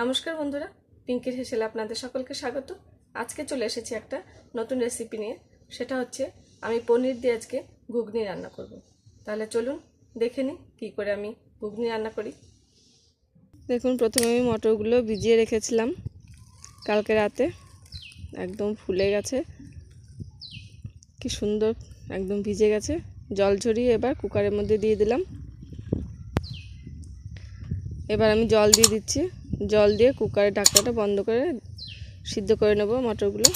নমস্কার বন্ধুরা, পিঙ্কির হেসেলে আপনাদের সকলকে স্বাগত। আজকে চলে এসেছি একটা নতুন রেসিপি নিয়ে। সেটা হচ্ছে, আমি পনির দিয়ে আজকে ঘুগনি রান্না করব। তাহলে চলুন দেখে নিই কী করে আমি ঘুগনি রান্না করি। দেখুন, প্রথমে আমি মটরগুলো ভিজিয়ে রেখেছিলাম কালকে রাতে। একদম ফুলে গেছে। কি সুন্দর, একদম ভিজে গেছে। জল ঝরিয়ে এবার কুকারের মধ্যে দিয়ে দিলাম। এবার আমি জল দিয়ে দিচ্ছি। জল দিয়ে কুকারের ঢাকনাটা বন্ধ করে সিদ্ধ করে নেব মটরগুলো।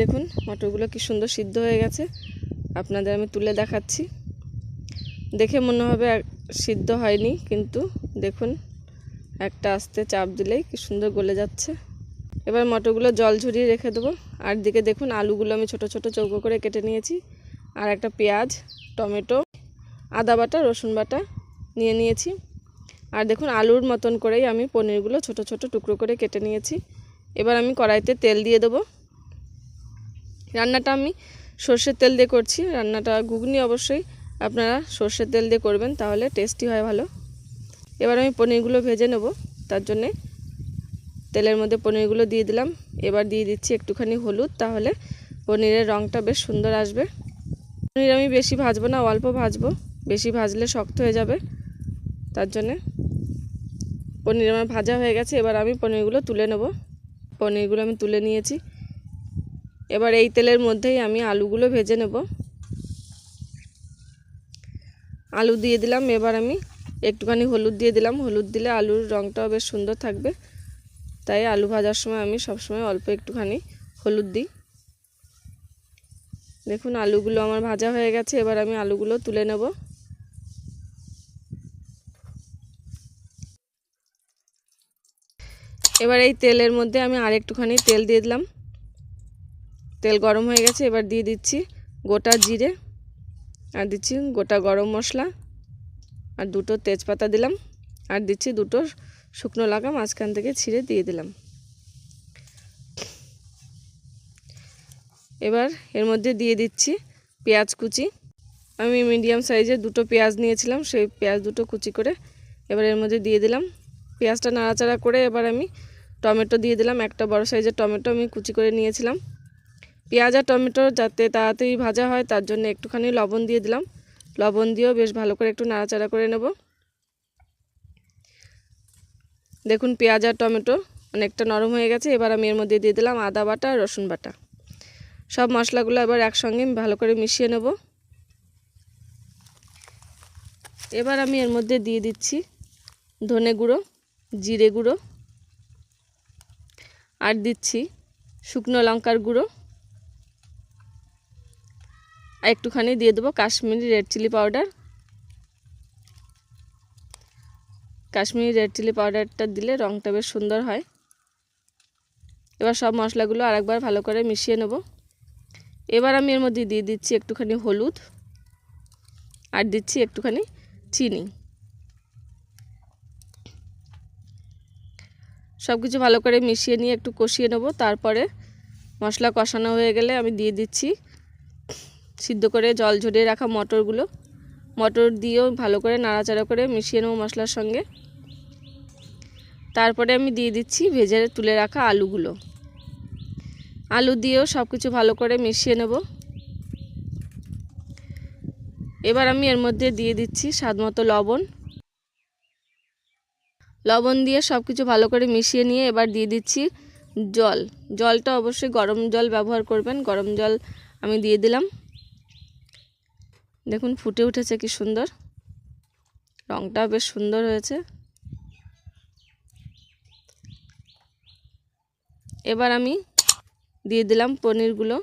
দেখুন, মটরগুলো কি সুন্দর সিদ্ধ হয়ে গেছে। আপনাদের আমি তুলে দেখাচ্ছি। দেখে মনে হবে সিদ্ধ হয়নি, কিন্তু দেখুন, একটা আস্তে চাপ দিলেই কি সুন্দর গলে যাচ্ছে। এবার মটরগুলো জল ঝরিয়ে রেখে দেবো। আর দিকে দেখুন, আলুগুলো আমি ছোট ছোট চৌকো করে কেটে নিয়েছি। আর একটা পেঁয়াজ, টমেটো, আদা বাটা, রসুন বাটা নিয়ে নিয়েছি। আর দেখুন আলুর মতন করেই আমি পনিরগুলো ছোট ছোট টুকরো করে কেটে নিয়েছি। এবার আমি কড়াইতে তেল দিয়ে দেবো। রান্নাটা আমি সর্ষের তেল দিয়ে করছি। রান্নাটা ঘুগনি অবশ্যই আপনারা সর্ষের তেল দিয়ে করবেন, তাহলে টেস্টি হয় ভালো। এবার আমি পনিরগুলো ভেজে নেব। তার জন্যে তেলের মধ্যে পনিরগুলো দিয়ে দিলাম। এবার দিয়ে দিচ্ছি একটুখানি হলুদ, তাহলে পনিরের রঙটা বেশ সুন্দর আসবে। পনির আমি বেশি ভাজবো না, অল্প ভাজবো। বেশি ভাজলে শক্ত হয়ে যাবে। তার জন্যে পনির আমার ভাজা হয়ে গেছে, এবার আমি পনিরগুলো তুলে নেব। পনিরগুলো আমি তুলে নিয়েছি। এবার এই তেলের মধ্যেই আমি আলুগুলো ভেজে নেব। আলু দিয়ে দিলাম, এবার আমি একটুখানি হলুদ দিয়ে দিলাম। হলুদ দিলে আলুর রঙটাও বেশ সুন্দর থাকবে। তাই আলু ভাজার সময় আমি সবসময় অল্প একটুখানি হলুদ দিই। দেখুন, আলুগুলো আমার ভাজা হয়ে গেছে, এবার আমি আলুগুলো তুলে নেব। এবার এই তেলের মধ্যে আমি আর একটুখানি তেল দিয়ে দিলাম। তেল গরম হয়ে গেছে, এবার দিয়ে দিচ্ছি গোটা জিরে, আর দিচ্ছি গোটা গরম মশলা, আর দুটো তেজপাতা দিলাম, আর দিচ্ছি দুটো শুকনো লাগা মাঝখান থেকে ছিঁড়ে দিয়ে দিলাম। এবার এর মধ্যে দিয়ে দিচ্ছি পেঁয়াজ কুচি। আমি মিডিয়াম সাইজের দুটো পেঁয়াজ নিয়েছিলাম, সেই পেঁয়াজ দুটো কুচি করে এবার এর মধ্যে দিয়ে দিলাম পেঁয়াজটা নাড়াচাড়া করে এবার আমি টমেটো দিয়ে দিলাম। একটা বড় সাইজের টমেটো আমি কুচি করে নিয়েছিলাম। পেঁয়াজ আর টমেটো যাতে তাড়াতাড়ি ভাজা হয়, তার জন্য একটুখানি লবণ দিয়ে দিলাম। লবণ দিয়েও বেশ ভালো করে একটু নাড়াচাড়া করে নেব। দেখুন, পেঁয়াজ আর টমেটো অনেকটা নরম হয়ে গেছে। এবার আমি এর মধ্যে দিয়ে দিলাম আদা বাটা আর রসুন বাটা। সব মশলাগুলো এবার একসঙ্গে ভালো করে মিশিয়ে নেব। এবার আমি এর মধ্যে দিয়ে দিচ্ছি ধনে গুঁড়ো। জিরে গুঁড়ো আর দিচ্ছি শুকনো লঙ্কার গুঁড়ো। আর একটুখানি দিয়ে দেবো Kashmiri red chilli powder. Kashmiri red chilli পাউডারটা দিলে রঙটা বেশ সুন্দর হয়। এবার সব মশলাগুলো আরেকবার ভালো করে মিশিয়ে নেব। এবার আমি এর মধ্যে দিয়ে দিচ্ছি একটুখানি হলুদ। আর দিচ্ছি একটুখানি চিনি। সব কিছু ভালো করে মিশিয়ে নিয়ে একটু কষিয়ে নেব, তারপরে মশলা কষানো হয়ে গেলে আমি দিয়ে দিচ্ছি সিদ্ধ করে জল ঝরিয়ে রাখা মটরগুলো। মটর দিয়েও ভালো করে নাড়াচাড়া করে মিশিয়ে নেব মশলার সঙ্গে। তারপরে আমি দিয়ে দিচ্ছি ভেজে তুলে রাখা আলুগুলো। আলু দিয়েও সব কিছু ভালো করে মিশিয়ে নেব। এবার আমি এর মধ্যে দিয়ে দিচ্ছি স্বাদ মতো লবণ। লবণ দিয়ে সব কিছু ভালো করে মিশিয়ে নিয়ে এবার দিয়ে দিচ্ছি জল। জলটা অবশ্যই গরম জল ব্যবহার করবেন। গরম জল আমি দিয়ে দিলাম। দেখুন ফুটে উঠেছে কি সুন্দর। রঙটা বেশ সুন্দর হয়েছে। এবার আমি দিয়ে দিলাম পনিরগুলো।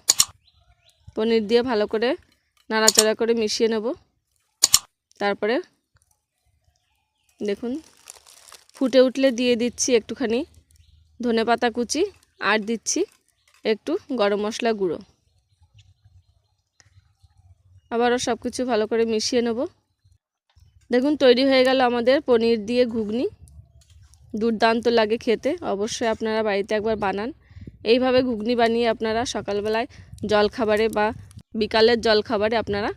পনির দিয়ে ভালো করে নাড়াচাড়া করে মিশিয়ে নেব। তারপরে দেখুন ফুটে উঠলে দিয়ে দিচ্ছি একটুখানি ধনে পাতা কুচি আর দিচ্ছি একটু গরম মশলা গুঁড়ো। আবারও সব কিছু ভালো করে মিশিয়ে নেব। দেখুন, তৈরি হয়ে গেল আমাদের পনির দিয়ে ঘুগনি। দুর্দান্ত লাগে খেতে, অবশ্যই আপনারা বাড়িতে একবার বানান। এইভাবে ঘুগনি বানিয়ে আপনারা সকালবেলায় জল খাবারে বা বিকালের জল খাবারে আপনারা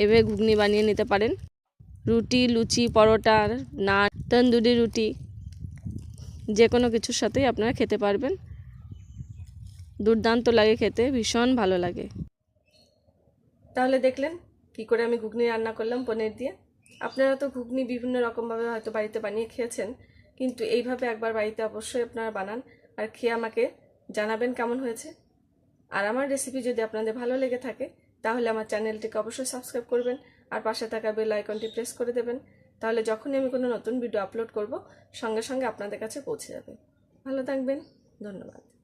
এভাবে ঘুগনি বানিয়ে নিতে পারেন। রুটি, লুচি, পরোটা নান। তন্দুরি রুটি যে কোনো কিছুর সাথেই আপনারা খেতে পারবেন। দুর্দান্ত লাগে খেতে, ভীষণ ভালো লাগে। তাহলে দেখলেন কি করে আমি ঘুগনি রান্না করলাম পনির দিয়ে। আপনারা তো ঘুগনি বিভিন্ন রকমভাবে হয়তো বাড়িতে বানিয়ে খেয়েছেন, কিন্তু এইভাবে একবার বাড়িতে অবশ্যই আপনারা বানান আর খেয়ে আমাকে জানাবেন কেমন হয়েছে। আর আমার রেসিপি যদি আপনাদের ভালো লেগে থাকে, তাহলে আমার চ্যানেলটিকে অবশ্যই সাবস্ক্রাইব করবেন আর পাশে থাকা বেল আইকনটি প্রেস করে দেবেন। তাহলে যখনই আমি কোনো নতুন ভিডিও আপলোড করব, সঙ্গে সঙ্গে আপনাদের কাছে পৌঁছে যাবে। ভালো থাকবেন, ধন্যবাদ।